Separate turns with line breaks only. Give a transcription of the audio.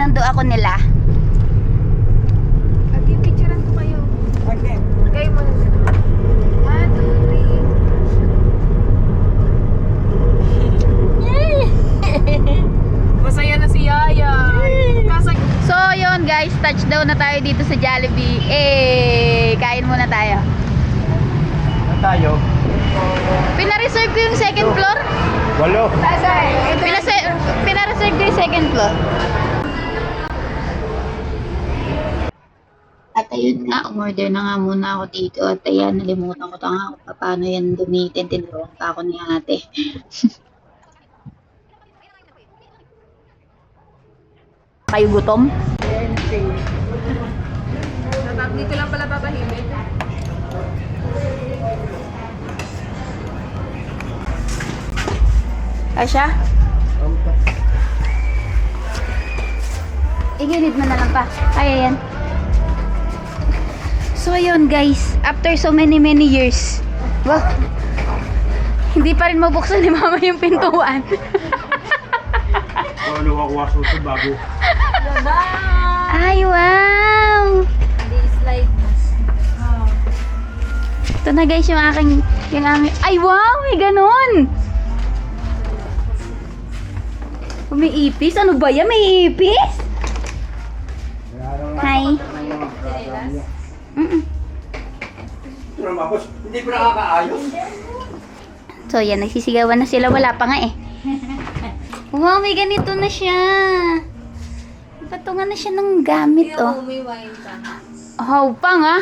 ako nila.
At yung picturean ko kayo. Kayo mo na. One, two, three. Masaya na si Yaya.
So, yun guys, touchdown na tayo dito sa Jollibee. Eh, kain muna tayo.
Saan tayo?
Pinareserve ko yung second floor.
Walo.
Pinase- pinareserve ko yung second floor. At ayun nga, umorder na nga muna ako dito. At ayan, nalimutan ko ta nga kung paano yan gamitin. Tinuruan pa ako ni ate. Kayo gutom?
dito lang pala tatahimik.
Asya? Igilid mo na lang pa. Kaya yan. So, yun guys. After so many, many years. Wow. Hindi pa rin mabuksan ni mama yung pintuan.
Paano ako wasuso bago?
Ay, wow! Ito na guys yung aking, yung aming, ay wow! May ganon! Umiipis? Ano ba yan? May ipis? Hi. Mm-mm.
Hindi pa nakakaayos.
So, yan. Nagsisigawan na sila. Wala pa nga eh. Wow, may ganito na siya. Patungan na siya ng gamit, oh.
May wine ka.
How pa nga.